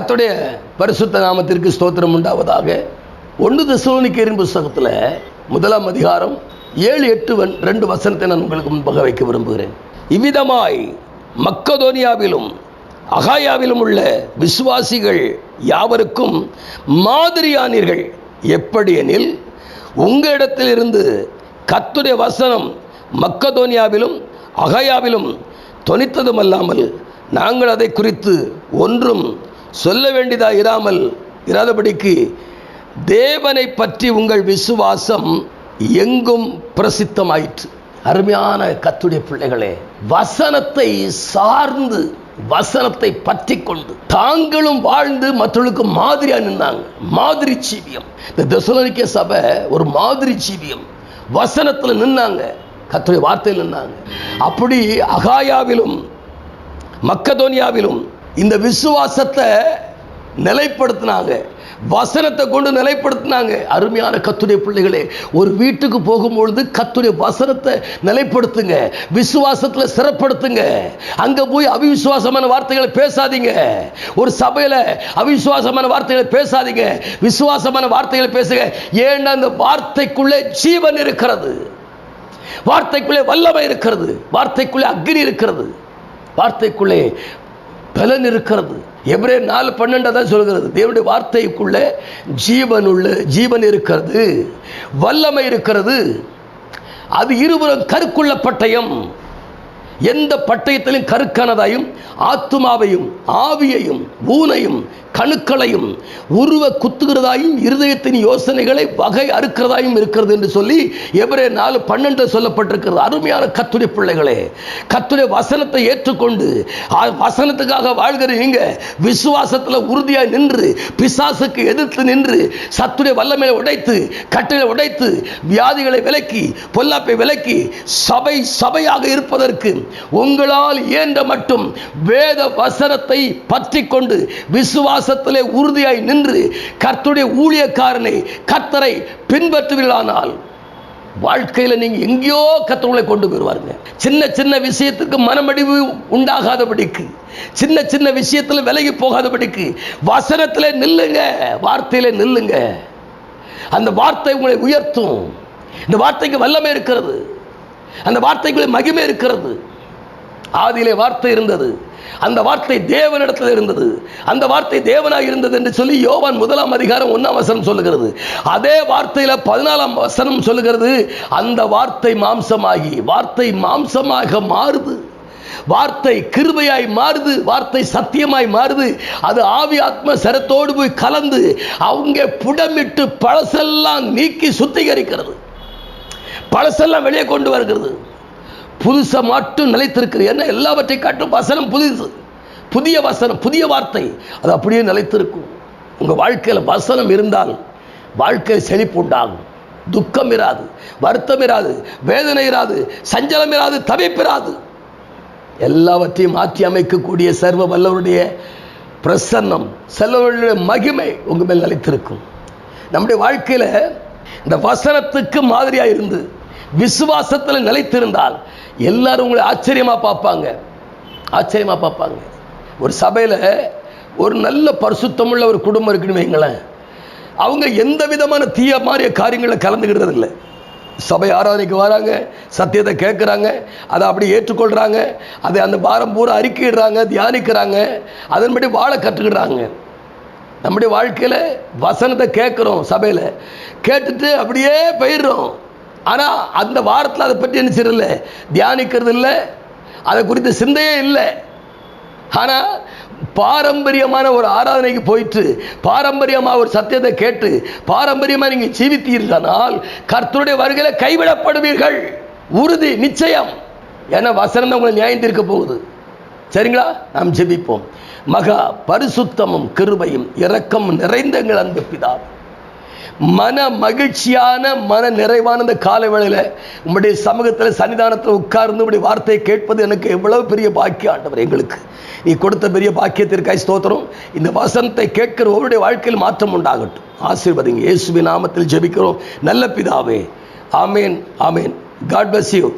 கத்துடைய பரிசுத்த நாமத்திற்கு ஸ்தோத்திரம் உண்டாவதாக. ஒன்று தசுவனிக்கரின் புஸ்தகத்தில் முதலாம் அதிகாரம் ஏழு எட்டு வன் ரெண்டு வசனத்தை நான் உங்களுக்கு முன்பாக வைக்க விரும்புகிறேன். இவ்விதமாய் மக்கதோனியாவிலும் அகாயாவிலும் உள்ள விசுவாசிகள் யாவருக்கும் மாதிரியானீர்கள். எப்படி எனில் உங்களிடத்திலிருந்து கத்துடைய வசனம் மக்கதோனியாவிலும் அகாயாவிலும் தொனித்ததுமல்லாமல் நாங்கள் அதை குறித்து ஒன்றும் சொல்ல வேண்டியதாக இராமல் இராதபடிக்கு தேவனை பற்றி உங்கள் விசுவாசம் எங்கும் பிரசித்தமாயிற்று. அருமையான கத்துடைய பிள்ளைகளே வசனத்தை சார்ந்து வசனத்தை பற்றி கொண்டு தாங்களும் வாழ்ந்து மற்றவர்களுக்கு மாதிரியா நின்றாங்க மாதிரி ஜீவியம். இந்த தெசலோனிக்கே சபை ஒரு மாதிரி ஜீவியம். வசனத்துல நின்னாங்க. கத்துடைய வார்த்தையில் நின்னாங்க. அப்படி அகாயாவிலும் மக்கதோனியாவிலும் இந்த விசுவாசத்தை நிலைப்படுத்தினாங்க. வசனத்தை கொண்டு நிலைப்படுத்தினாங்க. அருமையான கத்துடைய பிள்ளைகளே ஒரு வீட்டுக்கு போகும்பொழுது கத்துடைய வசனத்தை நிலைப்படுத்துங்க. விசுவாசத்தில் சிறப்படுத்துங்க. அங்கே போய் அவிசுவாசமான வார்த்தைகளை பேசாதீங்க. ஒரு சபையில் அவிசுவாசமான வார்த்தைகளை பேசாதீங்க. விசுவாசமான வார்த்தைகளை பேசுங்க. ஏன்னா அந்த வார்த்தைக்குள்ளே ஜீவன் இருக்கிறது. வார்த்தைக்குள்ளே வல்லமை இருக்கிறது. வார்த்தைக்குள்ளே அக்னி இருக்கிறது. வார்த்தைக்குள்ளே பலன் இருக்கிறது. எவரே நாலு பன்னெண்டு தான் சொல்கிறது. தேவனுடைய வார்த்தைக்குள்ளே ஜீவன் உள்ள ஜீவன் இருக்கிறது. வல்லமை இருக்கிறது. அது இருபுறம் கருக்குள்ள பட்டயம். எந்த பட்டயத்திலும் கருக்கானதாயும் ஆத்துமாவையும் ஆவியையும் ஊனையும் கணுக்களையும் உருவ குத்துகிறதாயும் இருதயத்தின் யோசனைகளை வகை அறுக்கிறதாயும் இருக்கிறது என்று சொல்லி எவரே நாலு பன்னெண்டு சொல்லப்பட்டிருக்கிறது. அருமையான கத்துடைய பிள்ளைகளே கத்துடைய வசனத்தை ஏற்றுக்கொண்டு வசனத்துக்காக வாழ்கிற நீங்க விசுவாசத்தில் உறுதியாக நின்று பிசாசுக்கு எதிர்த்து நின்று சத்துடைய வல்லமையை உடைத்து கட்டளை உடைத்து வியாதிகளை விலக்கி பொல்லாப்பை விலக்கி சபை சபையாக இருப்பதற்கு உங்களால் இயன்ற மட்டும் வேத வசனத்தை பற்றி கொண்டு விசுவாச விசுவாசத்திலே உறுதியாய் நின்று கர்த்தருடைய ஊழியக்காரனை கர்த்தரை பின்பற்றுவீர்களானால் வாழ்க்கையில் நீங்க எங்கேயோ கத்தவங்களை கொண்டு போயிருவாருங்க. சின்ன சின்ன விஷயத்துக்கு மனமடிவு உண்டாகாதபடிக்கு சின்ன சின்ன விஷயத்தில் விலகி போகாதபடிக்கு வசனத்தில் நில்லுங்க வார்த்தையில் நில்லுங்க. அந்த வார்த்தை உங்களை உயர்த்தும். இந்த வார்த்தைக்கு வல்லமை இருக்கிறது. அந்த வார்த்தைக்குள்ளே மகிமை இருக்கிறது. ஆதியிலே வார்த்தை இருந்தது. அந்த வார்த்தை தேவனிடத்தில் இருந்தது. அந்த வார்த்தை தேவனாக இருந்தது என்று சொல்லி யோவான் முதலாம் அதிகாரம் ஒன்றாம் வசனம் சொல்லுகிறது. அதே வார்த்தையில பதினாலாம் வசனம் சொல்லுகிறது. அந்த வார்த்தை மாம்சமாகி வார்த்தை மாம்சமாக மாறுது. வார்த்தை கிருபையாய் மாறுது வார்த்தை சத்தியமாய் மாறுது. அது ஆவி ஆத்ம சரத்தோடு போய் கலந்து அவங்க புடமிட்டு பழசெல்லாம் நீக்கி சுத்திகரிக்கிறது. பழசெல்லாம் வெளியே கொண்டு வருகிறது. புதுசை மட்டும் நிலைத்திருக்கிறது என்ன? எல்லாவற்றை காட்டும் வசனம் புதுசு. புதிய வசனம் புதிய வார்த்தை. அது அப்படியே நிலைத்திருக்கும். உங்கள் வாழ்க்கையில் வசனம் இருந்தால் வாழ்க்கையில் செழிப்பு உண்டாகும். துக்கம் இராது வருத்தம் இராது வேதனை இராது சஞ்சலம் இராது தவிப்பிராது எல்லாவற்றையும் மாற்றி அமைக்கக்கூடிய சர்வ வல்லவருடைய பிரசன்னம் செல்வருடைய மகிமை உங்கள் மேல் நிலைத்திருக்கும். நம்முடைய வாழ்க்கையில் இந்த வசனத்துக்கு மாதிரியாக இருந்து விசுவாசத்தில் நிலைத்திருந்தால் எல்லாரும் உங்களை ஆச்சரியமாக பார்ப்பாங்க. ஆச்சரியமாக பார்ப்பாங்க. ஒரு சபையில் ஒரு நல்ல பரிசுத்தமுள்ள ஒரு குடும்பம் இருக்குன்னு வைங்களேன். அவங்க எந்த விதமான தீய மாறிய காரியங்களில் கலந்துக்கிறது இல்லை. சபை ஆராதனைக்கு வராங்க சத்தியத்தை கேட்குறாங்க அதை அப்படி ஏற்றுக்கொள்கிறாங்க அதை அந்த பாரம் பூரா அறிக்கையிடுறாங்க தியானிக்கிறாங்க அதன்படி வாழ கற்றுக்கிடுறாங்க. நம்முடைய வாழ்க்கையில் வசனத்தை கேட்குறோம் சபையில். கேட்டுட்டு அப்படியே போயிடுறோம். ஆனால் அந்த வாரத்தில் அதை பற்றி என்ன செய்யறதில்ல? தியானிக்கிறது இல்லை அதை குறித்த சிந்தையே இல்லை. ஆனால் பாரம்பரியமான ஒரு ஆராதனைக்கு போயிட்டு பாரம்பரியமாக ஒரு சத்தியத்தை கேட்டு பாரம்பரியமாக நீங்கள் ஜீவித்தீர்களானால் கர்த்தருடைய வருகையில் கைவிடப்படுவீர்கள். உறுதி நிச்சயம். ஏன்னா வசனம் உங்களை நியாயம் தீர்க்க போகுது. சரிங்களா? நாம் ஜெபிப்போம். மகா பரிசுத்தமும் கிருபையும் இரக்கம் நிறைந்த எங்கள் அந்த பிதாவே. மன மகிழ்ச்சியான மன நிறைவான இந்த காலை வேளையில் சமூகத்தில் சன்னிதானத்தில் உட்கார்ந்து உங்களுடைய வார்த்தையை கேட்பது எனக்கு எவ்வளவு பெரிய பாக்கியம் ஆண்டவர் எங்களுக்கு. நீ கொடுத்த பெரிய பாக்கியத்திற்காய் ஸ்தோத்திரம். இந்த வசனத்தை கேட்கிற ஒவ்வொருடைய வாழ்க்கையில் மாற்றம் உண்டாகட்டும். ஆசீர்வதிங்க. இயேசுவின் நாமத்தில் ஜெபிக்கிறோம். நல்ல பிதாவே. ஆமேன் ஆமேன். God bless you